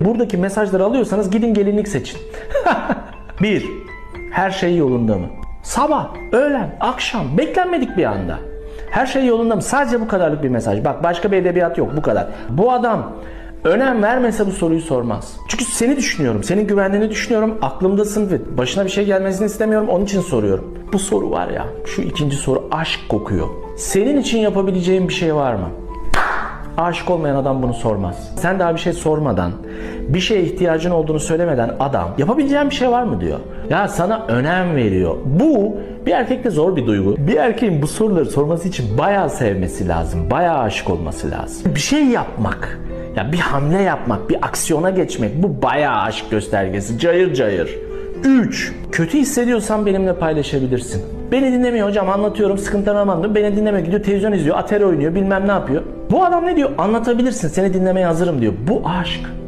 Buradaki mesajları alıyorsanız gidin gelinlik seçin. 1. Her şey yolunda mı? Sabah, öğlen, akşam beklenmedik bir anda. Her şey yolunda mı? Sadece bu kadarlık bir mesaj. Bak başka bir edebiyat yok bu kadar. Bu adam önem vermese bu soruyu sormaz. Çünkü seni düşünüyorum, senin güvenliğini düşünüyorum. Aklımdasın ve başına bir şey gelmesini istemiyorum. Onun için soruyorum. Bu soru var ya, şu ikinci soru aşk kokuyor. Senin için yapabileceğin bir şey var mı? Aşık olmayan adam bunu sormaz. Sen daha bir şey sormadan, bir şeye ihtiyacın olduğunu söylemeden adam yapabileceğin bir şey var mı diyor. Ya sana önem veriyor. Bu bir erkekte zor bir duygu. Bir erkeğin bu soruları sorması için bayağı sevmesi lazım. Bayağı aşık olması lazım. Bir şey yapmak, ya bir hamle yapmak, bir aksiyona geçmek bu bayağı aşk göstergesi. Cayır cayır. 3. Kötü hissediyorsan benimle paylaşabilirsin. Beni dinlemiyor hocam anlatıyorum sıkıntılarını anlatıyorum. Beni dinlemiyor gidiyor televizyon izliyor, atari oynuyor bilmem ne yapıyor. Bu adam ne diyor? Anlatabilirsin seni dinlemeye hazırım diyor. Bu aşk.